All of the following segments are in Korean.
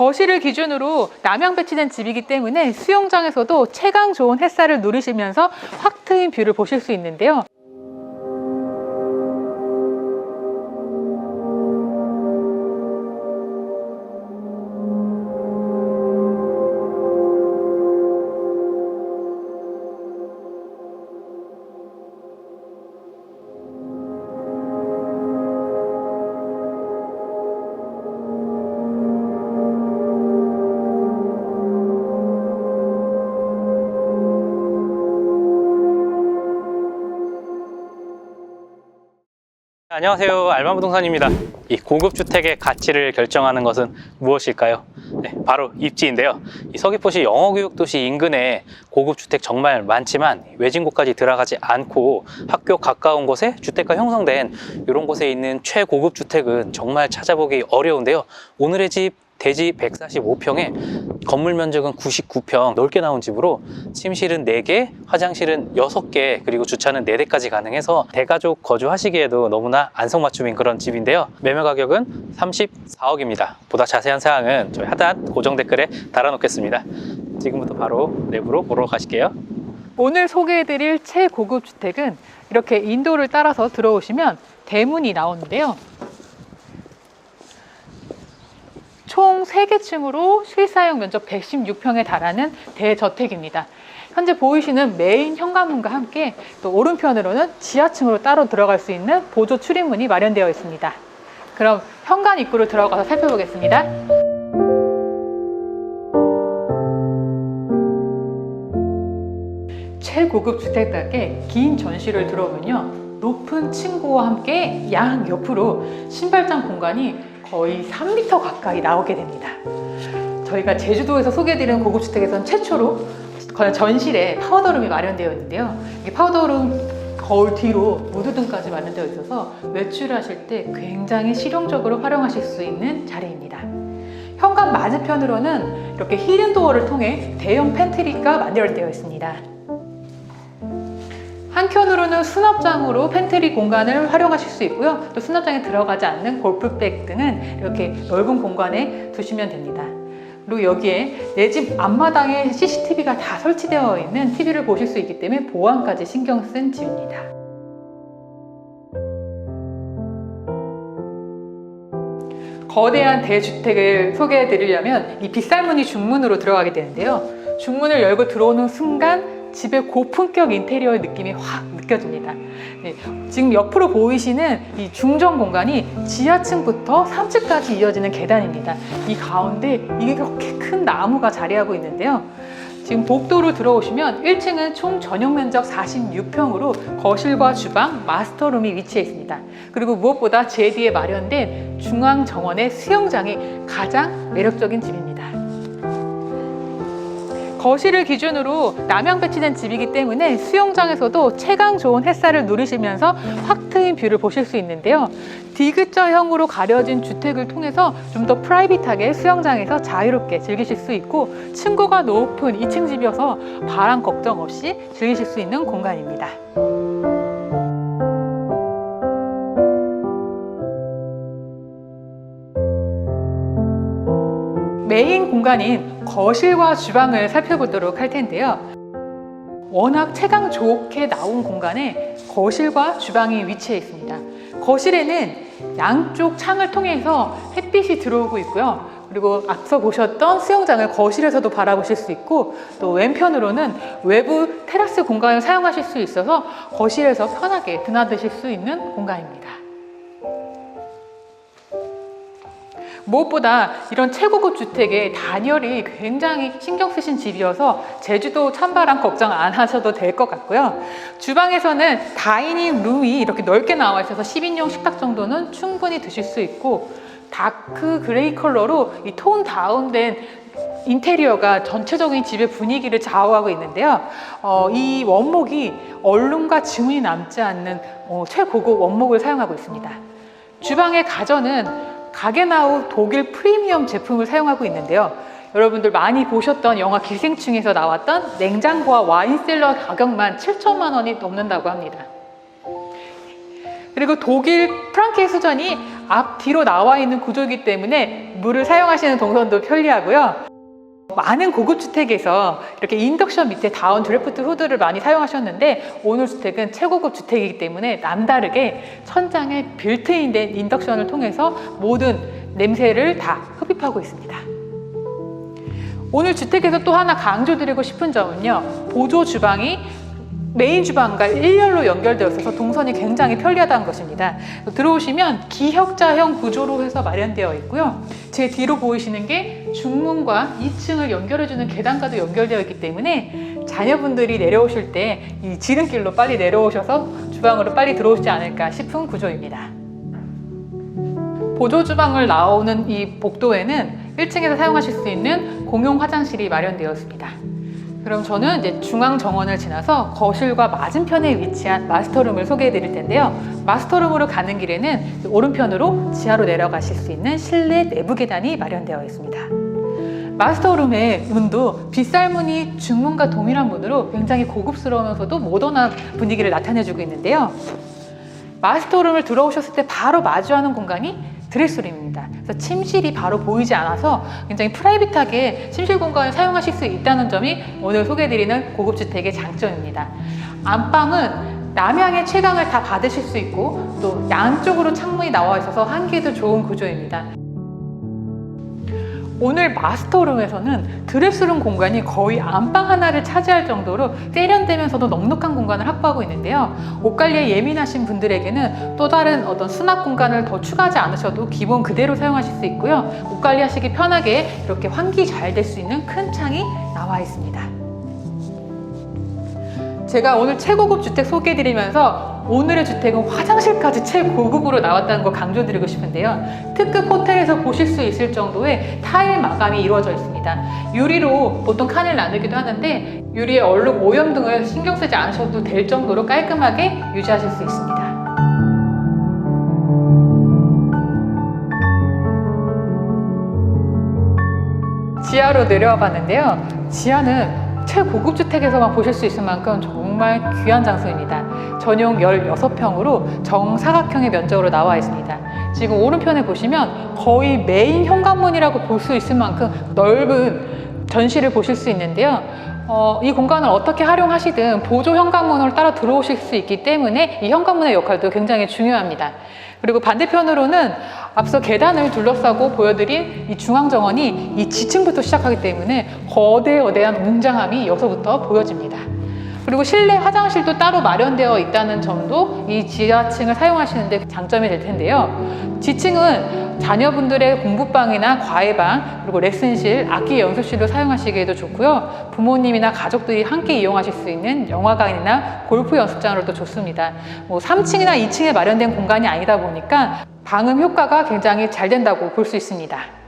거실을 기준으로 남향 배치된 집이기 때문에 수영장에서도 채광 좋은 햇살을 누리시면서 확 트인 뷰를 보실 수 있는데요. 안녕하세요. 알만부동산입니다. 이 고급 주택의 가치를 결정하는 것은 무엇일까요? 네, 바로 입지인데요. 이 서귀포시 영어교육도시 인근에 고급 주택 정말 많지만 외진 곳까지 들어가지 않고 학교 가까운 곳에 주택가 형성된 이런 곳에 있는 최고급 주택은 정말 찾아보기 어려운데요. 오늘의 집 대지 145평에 건물 면적은 99평 넓게 나온 집으로 침실은 4개, 화장실은 6개, 그리고 주차는 4대까지 가능해서 대가족 거주하시기에도 너무나 안성맞춤인 그런 집인데요. 매매 가격은 34억입니다. 보다 자세한 사항은 저희 하단 고정 댓글에 달아놓겠습니다. 지금부터 바로 내부로 보러 가실게요. 오늘 소개해드릴 최고급 주택은 이렇게 인도를 따라서 들어오시면 대문이 나오는데요. 총 3개 층으로 실사용 면적 116평에 달하는 대저택입니다. 현재 보이시는 메인 현관문과 함께 또 오른편으로는 지하층으로 따로 들어갈 수 있는 보조 출입문이 마련되어 있습니다. 그럼 현관 입구로 들어가서 살펴보겠습니다. 최고급 주택답게 긴 전시를 들어오면요. 높은 층고와 함께 양 옆으로 신발장 공간이 거의 3m 가까이 나오게 됩니다. 저희가 제주도에서 소개해드리는 고급 주택에서는 최초로 전실에 파우더룸이 마련되어 있는데요. 이 파우더룸 거울 뒤로 무드등까지 마련되어 있어서 외출하실 때 굉장히 실용적으로 활용하실 수 있는 자리입니다. 현관 맞은편으로는 이렇게 히든 도어를 통해 대형 팬트리가 마련되어 있습니다. 한켠으로는 수납장으로 팬트리 공간을 활용하실 수 있고요. 또 수납장에 들어가지 않는 골프백 등은 이렇게 넓은 공간에 두시면 됩니다. 그리고 여기에 내 집 앞마당에 CCTV가 다 설치되어 있는 TV를 보실 수 있기 때문에 보안까지 신경 쓴 집입니다. 거대한 대주택을 소개해 드리려면 이 빗살무늬 중문으로 들어가게 되는데요. 중문을 열고 들어오는 순간 집의 고품격 인테리어의 느낌이 확 느껴집니다. 네, 지금 옆으로 보이시는 이 중정 공간이 지하층부터 3층까지 이어지는 계단입니다. 이 가운데 이렇게 큰 나무가 자리하고 있는데요. 지금 복도로 들어오시면 1층은 총 전용 면적 46평으로 거실과 주방, 마스터룸이 위치해 있습니다. 그리고 무엇보다 제디에 마련된 중앙 정원의 수영장이 가장 매력적인 집입니다. 거실을 기준으로 남향 배치된 집이기 때문에 수영장에서도 채광 좋은 햇살을 누리시면서 확 트인 뷰를 보실 수 있는데요. 디귿자형으로 가려진 주택을 통해서 좀 더 프라이빗하게 수영장에서 자유롭게 즐기실 수 있고 층고가 높은 2층 집이어서 바람 걱정 없이 즐기실 수 있는 공간입니다. 메인 공간인 거실과 주방을 살펴보도록 할 텐데요. 워낙 채광 좋게 나온 공간에 거실과 주방이 위치해 있습니다. 거실에는 양쪽 창을 통해서 햇빛이 들어오고 있고요. 그리고 앞서 보셨던 수영장을 거실에서도 바라보실 수 있고 또 왼편으로는 외부 테라스 공간을 사용하실 수 있어서 거실에서 편하게 드나드실 수 있는 공간입니다. 무엇보다 이런 최고급 주택의 단열이 굉장히 신경 쓰신 집이어서 제주도 찬바람 걱정 안 하셔도 될 것 같고요. 주방에서는 다이닝 룸이 이렇게 넓게 나와 있어서 10인용 식탁 정도는 충분히 드실 수 있고 다크 그레이 컬러로 이 톤 다운된 인테리어가 전체적인 집의 분위기를 좌우하고 있는데요. 어, 이 원목이 얼룩과 지문이 남지 않는 어, 최고급 원목을 사용하고 있습니다. 주방의 가전은 가게나우 독일 프리미엄 제품을 사용하고 있는데요. 여러분들 많이 보셨던 영화 기생충에서 나왔던 냉장고와 와인셀러 가격만 7천만 원이 넘는다고 합니다. 그리고 독일 프랑크의 수전이 앞뒤로 나와 있는 구조이기 때문에 물을 사용하시는 동선도 편리하고요. 많은 고급 주택에서 이렇게 인덕션 밑에 다운 드래프트 후드를 많이 사용하셨는데 오늘 주택은 최고급 주택이기 때문에 남다르게 천장에 빌트인된 인덕션을 통해서 모든 냄새를 다 흡입하고 있습니다. 오늘 주택에서 또 하나 강조드리고 싶은 점은요. 보조 주방이 메인 주방과 일렬로 연결되어 있어서 동선이 굉장히 편리하다는 것입니다. 들어오시면 기역자형 구조로 해서 마련되어 있고요. 제 뒤로 보이시는 게 중문과 2층을 연결해주는 계단과도 연결되어 있기 때문에 자녀분들이 내려오실 때 이 지름길로 빨리 내려오셔서 주방으로 빨리 들어오시지 않을까 싶은 구조입니다. 보조 주방을 나오는 이 복도에는 1층에서 사용하실 수 있는 공용 화장실이 마련되어 있습니다. 그럼 저는 이제 중앙 정원을 지나서 거실과 맞은편에 위치한 마스터룸을 소개해 드릴 텐데요. 마스터룸으로 가는 길에는 오른편으로 지하로 내려가실 수 있는 실내 내부 계단이 마련되어 있습니다. 마스터룸의 문도 빗살무늬 중문과 동일한 문으로 굉장히 고급스러우면서도 모던한 분위기를 나타내주고 있는데요. 마스터룸을 들어오셨을 때 바로 마주하는 공간이 드레스룸입니다. 그래서 침실이 바로 보이지 않아서 굉장히 프라이빗하게 침실 공간을 사용하실 수 있다는 점이 오늘 소개해드리는 고급주택의 장점입니다. 안방은 남향의 채광을 다 받으실 수 있고 또 양쪽으로 창문이 나와 있어서 한기에도 좋은 구조입니다. 오늘 마스터룸에서는 드레스룸 공간이 거의 안방 하나를 차지할 정도로 세련되면서도 넉넉한 공간을 확보하고 있는데요. 옷 관리에 예민하신 분들에게는 또 다른 어떤 수납 공간을 더 추가하지 않으셔도 기본 그대로 사용하실 수 있고요. 옷 관리하시기 편하게 이렇게 환기 잘 될 수 있는 큰 창이 나와 있습니다. 제가 오늘 최고급 주택 소개해드리면서 오늘의 주택은 화장실까지 최고급으로 나왔다는 거 강조드리고 싶은데요. 특급 호텔에서 보실 수 있을 정도의 타일 마감이 이루어져 있습니다. 유리로 보통 칸을 나누기도 하는데 유리의 얼룩 오염 등을 신경 쓰지 않으셔도 될 정도로 깔끔하게 유지하실 수 있습니다. 지하로 내려와 봤는데요. 지하는 최고급 주택에서만 보실 수 있을 만큼 정말 귀한 장소입니다. 전용 16평으로 정사각형의 면적으로 나와 있습니다. 지금 오른편에 보시면 거의 메인 현관문이라고 볼 수 있을 만큼 넓은 전시를 보실 수 있는데요. 어, 이 공간을 어떻게 활용하시든 보조 현관문으로 따라 들어오실 수 있기 때문에 이 현관문의 역할도 굉장히 중요합니다. 그리고 반대편으로는 앞서 계단을 둘러싸고 보여드린 이 중앙정원이 이 지층부터 시작하기 때문에 거대거대한 웅장함이 여기서부터 보여집니다. 그리고 실내 화장실도 따로 마련되어 있다는 점도 이 지하층을 사용하시는데 장점이 될 텐데요. 지층은 자녀분들의 공부방이나 과외방, 그리고 레슨실, 악기 연습실로 사용하시기에도 좋고요. 부모님이나 가족들이 함께 이용하실 수 있는 영화관이나 골프 연습장으로도 좋습니다. 뭐 3층이나 2층에 마련된 공간이 아니다 보니까 방음 효과가 굉장히 잘 된다고 볼 수 있습니다.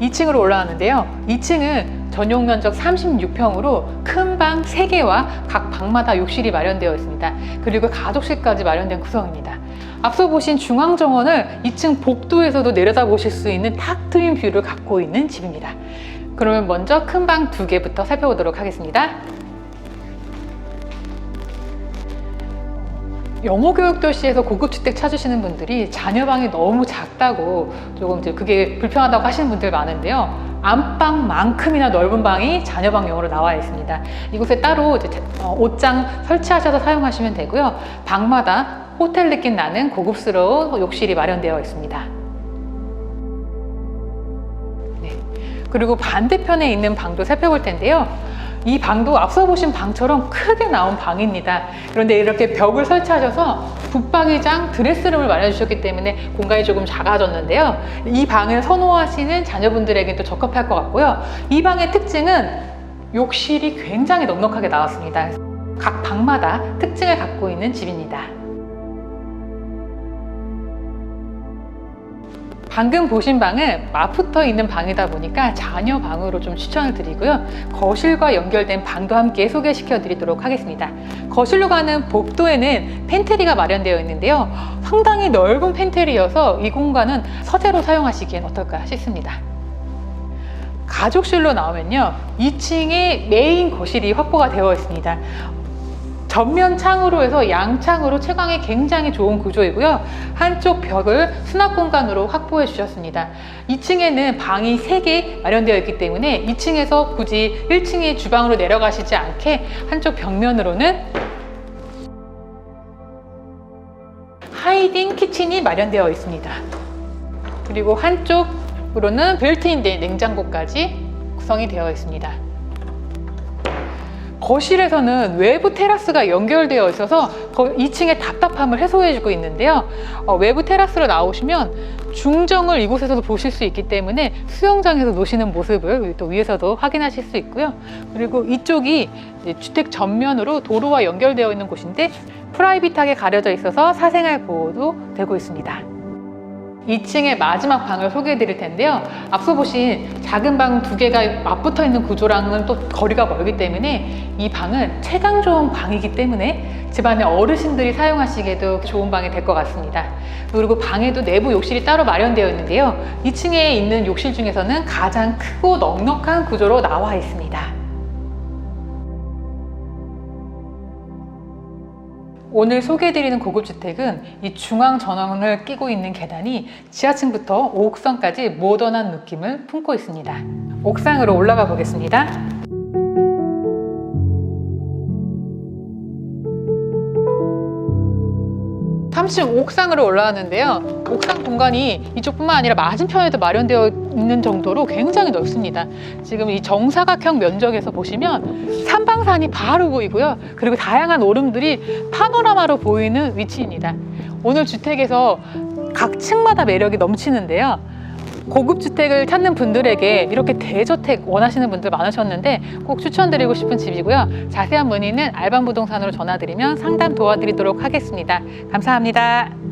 이층으로 올라왔는데요. 2층은 전용 면적 36평으로 큰 방 3개와 각 방마다 욕실이 마련되어 있습니다. 그리고 가족실까지 마련된 구성입니다. 앞서 보신 중앙 정원을 2층 복도에서도 내려다 보실 수 있는 탁 트인 뷰를 갖고 있는 집입니다. 그러면 먼저 큰방두 개부터 살펴보도록 하겠습니다. 영어 교육 도시에서 고급 주택 찾으시는 분들이 자녀 방이 너무 작다고 조금 이제 그게 불편하다고 하시는 분들 많은데요. 안방만큼이나 넓은 방이 자녀 방용으로 나와 있습니다. 이곳에 따로 어, 옷장 설치하셔서 사용하시면 되고요. 방마다 호텔 느낌 나는 고급스러운 욕실이 마련되어 있습니다. 네. 그리고 반대편에 있는 방도 살펴볼 텐데요. 이 방도 앞서 보신 방처럼 크게 나온 방입니다. 그런데 이렇게 벽을 설치하셔서 붙박이장, 드레스룸을 마련해 주셨기 때문에 공간이 조금 작아졌는데요. 이 방을 선호하시는 자녀분들에게 또 적합할 것 같고요. 이 방의 특징은 욕실이 굉장히 넉넉하게 나왔습니다. 각 방마다 특징을 갖고 있는 집입니다. 방금 보신 방은 맞붙어 있는 방이다 보니까 자녀 방으로 좀 추천을 드리고요. 거실과 연결된 방도 함께 소개시켜 드리도록 하겠습니다. 거실로 가는 복도에는 팬트리가 마련되어 있는데요. 상당히 넓은 팬트리여서 이 공간은 서재로 사용하시기엔 어떨까 싶습니다. 가족실로 나오면요. 2층에 메인 거실이 확보가 되어 있습니다. 전면 창으로 해서 양창으로 채광이 굉장히 좋은 구조이고요. 한쪽 벽을 수납 공간으로 확보해 주셨습니다. 2층에는 방이 3개 마련되어 있기 때문에 2층에서 굳이 1층의 주방으로 내려가시지 않게 한쪽 벽면으로는 하이딩 키친이 마련되어 있습니다. 그리고 한쪽으로는 빌트인 냉장고까지 구성이 되어 있습니다. 거실에서는 외부 테라스가 연결되어 있어서 2층의 답답함을 해소해주고 있는데요. 어, 외부 테라스로 나오시면 중정을 이곳에서도 보실 수 있기 때문에 수영장에서 노시는 모습을 또 위에서도 확인하실 수 있고요. 그리고 이쪽이 주택 전면으로 도로와 연결되어 있는 곳인데 프라이빗하게 가려져 있어서 사생활 보호도 되고 있습니다. 2층의 마지막 방을 소개해 드릴 텐데요. 앞서 보신 작은 방 두 개가 맞붙어 있는 구조랑은 또 거리가 멀기 때문에 이 방은 채광 좋은 방이기 때문에 집안의 어르신들이 사용하시기에도 좋은 방이 될 것 같습니다. 그리고 방에도 내부 욕실이 따로 마련되어 있는데요. 2층에 있는 욕실 중에서는 가장 크고 넉넉한 구조로 나와 있습니다. 오늘 소개해드리는 고급주택은 이 중앙 전원을 끼고 있는 계단이 지하층부터 5옥상까지 모던한 느낌을 품고 있습니다. 옥상으로 올라가 보겠습니다. 3층 옥상으로 올라왔는데요. 옥상 공간이 이쪽뿐만 아니라 맞은편에도 마련되어 있는 정도로 굉장히 넓습니다. 지금 이 정사각형 면적에서 보시면 삼방산이 바로 보이고요. 그리고 다양한 오름들이 파노라마로 보이는 위치입니다. 오늘 주택에서 각 층마다 매력이 넘치는데요. 고급 주택을 찾는 분들에게 이렇게 대저택 원하시는 분들 많으셨는데 꼭 추천드리고 싶은 집이고요. 자세한 문의는 알반 부동산으로 전화드리면 상담 도와드리도록 하겠습니다. 감사합니다.